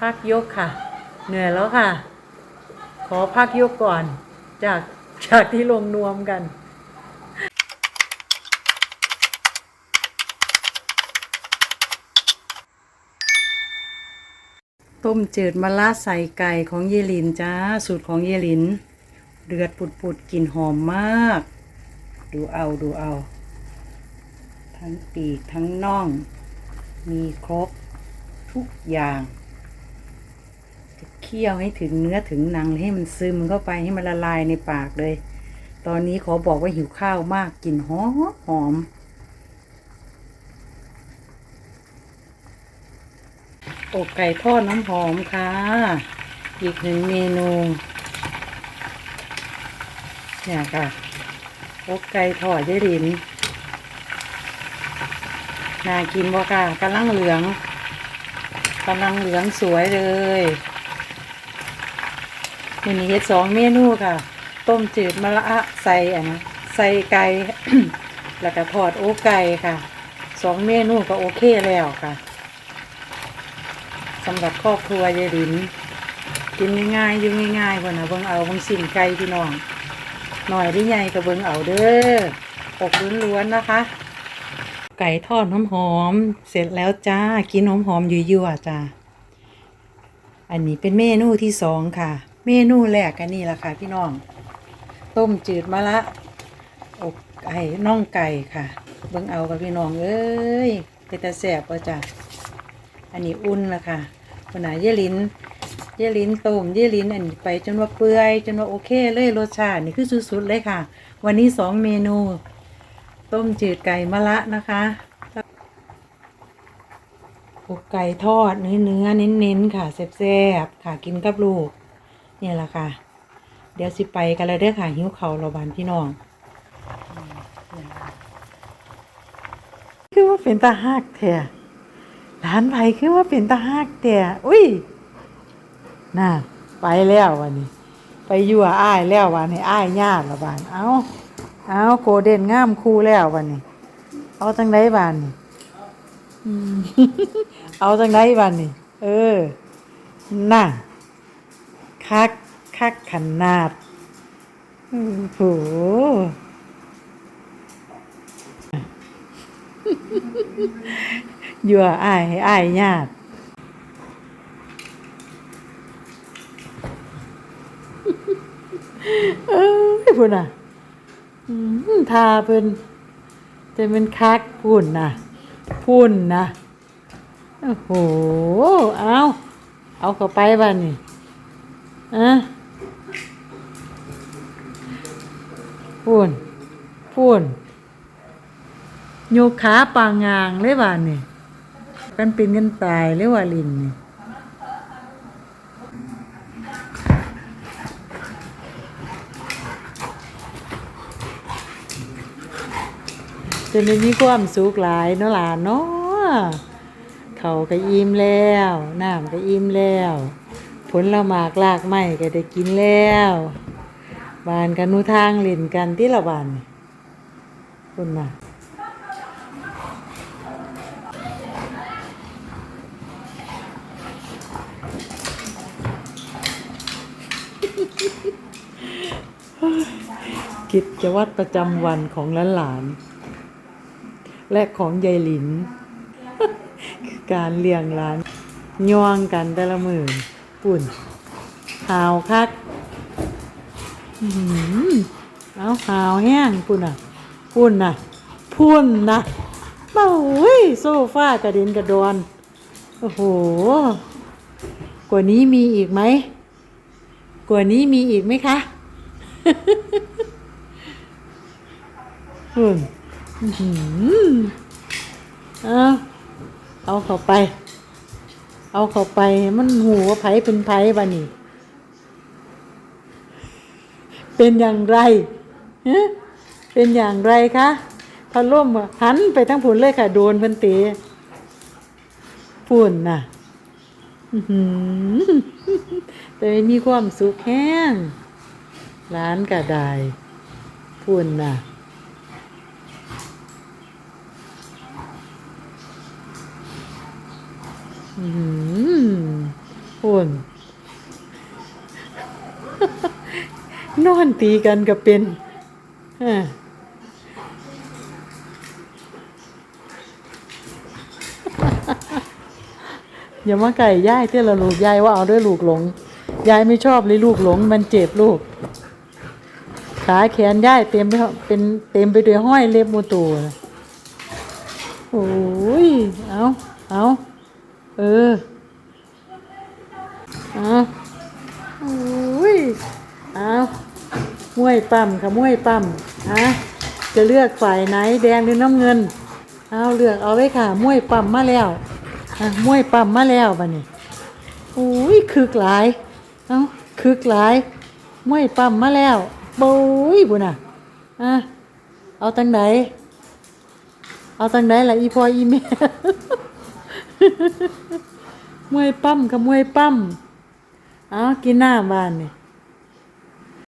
พักยกค่ะ เหนื่อยแล้วค่ะ ขอพักยกก่อน จากจากที่ลงนวมกันต้มจืดมะระใส่ไก่ของเยลินจ้า สูตรของเยลิน เดือดปุดๆกลิ่นหอมมาก ดูเอาดูเอา ทั้งปีกทั้งน่อง มีครบทุกอย่าง คี่ยวให้ถึงเนื้อถึงหนังให้มันซึมเข้าไปให้มันละลายในปากเลย ตอนนี้ขอบอกว่าหิวข้าวมากกลิ่นหอมหอมอกไก่ทอดน้ำหอมค่ะ อีกหนึ่งเมนูเนี่ยค่ะอกไก่ทอดยายลินน่ากินบ่ค่ะกำลังเหลืองกำลังเหลืองสวยเลย นนี้เฮ็ดสองเมนูค่ะ ต้มจืดมะระใส่อะนะใส่ไก่ แล้วก็ทอดโอไก่ค่ะสองเมนูก็โอเคแล้วค่ะสำหรับครอบครัวยายลินกินง่ายๆยู่ง่ายๆคนนะเบิ่งเอาเบิ่งสิ่งไก่พี่น้องหน่อยหรือใหญ่ก็เบิ่งเอาเด้ออกล้วนๆนะคะ ไก่ทอดหอมหอมๆเสร็จแล้วจ้ากินหอมหอมๆยั่วๆจ้าอันนี้เป็นเมนูที่สองค่ะ เมนูแรกกันนี่แหละค่ะ พี่น้อง ต้มจืดมะละอกไก่น่องไก่ค่ะ เบิ่งเอากับพี่น้องเอ้ยเป็นตาแสบป่ะจ้ะอันนี้อุ่นละค่ะคนไหนาเยลินเยลินต้มเยลินอันนี้ไปจนว่าเปื่อยจนว่าโอเคเลยรสชาตินี่คือสุดๆเลยค่ะ วันนี้สองเมนู ต้มจืดไก่มะละนะคะอกไก่ทอดเนื้อเน้นๆค่ะแซ่บๆค่ะกินกับลูก นี่ยแหละค่ะ เดี๋ยวสิไปกันเลยเด้อค่ะ หิ้วเขาเราบานพี่น้อง คือว่าเป็นตาฮักแท้ร้านไผคือว่าเป็นตาฮักแท้อุ้ยน่าไปแล้ววันนี้ ไปยั่วอ้ายแล้ววันนี้อ้ายญาติละบานเอาเอาโกเด่นง่ามคู่แล้ววันนี้ เอาจังไดบานนี่อืมเอาจังไดบานนี่เออน่ะ คักคักขนาดโอ้โหยั่วอ้ายให้อ้ายญาติเอ้ยพุ่นอะอืมทาเพิ่นจะเป็นคักพุ่นนะพุ่นนะโอ้โห เอา เอาเข้าไปบ้านนี่ อะพุ่นพุ่นโยขาปางงางเลยบ้านนี่กันเป็นกันตายเลยว่าลินนี่จะได้มีความสุขหลายเนาะหลานเนาะเขาก็อิ่มแล้ว น้ำก็อิ่มแล้ว ผลละหมากลากไม้ก็ได้กินแล้วบานกันนูทางเล่นกันที่ละบานคุณน่ะกิจวัตรประจำวันของหลานๆและของยายหลิน คือการเลี้ยงหลานย่องกันแต่ละมือ ปุ่นหาวคักอื้อหือเอาหาวแห้งปุ่นอะปุ่นน่ะพุ่นนะเบ้าว้ยโซฟากระเด็นกระดอน โอ้โห กว่านี้มีอีกไหม กว่านี้มีอีกไหมคะหุ่นอื้อหือเอาเอาเข้าไป เอาเข้าไปมันหูว่าไผเป็นไผบ้านี่ เป็นอย่างไรเป็นอย่างไรคะพอร่มหันไปทั้งผุนเลยค่ะ โดนเพิ่นตะฝุ่นน่ะแต่มีความสุขแห้งร้านกระไดฝุ่นน่ะ อืม หุ่นนอนตีกันก็เป็นอ่าอย่ามาไก่ย่ายเตี้ยละลูกยายว่าเอาด้วยลูกหลงยายไม่ชอบเลยลูกหลง มันเจ็บลูก ขาแขนยายเต็มไปเป็นเต็มไปด้วยห้อยเล็บมูตูน่ะโอ้ยเอาเอา เออเอาโอ้ยเอามวยปั๊มค่ะมวยปั๊มฮะจะเลือกฝ่ายไหนแดงหรือน้ำเงิน เอาเลือกเอาไว้ค่ะมวยปั๊มมาแล้วอะมวยปั๊มมาแล้วบัดนี้โอ้ยคึกหลาย เอาคึกหลายมวยปั๊มมาแล้วโบ้ยบุญอะอะเอาตังไหนเอาตังไหนล่ะอีพออีแม่ มวยปั้มกับมวยปั้มเอากินหน้าบ้านนี่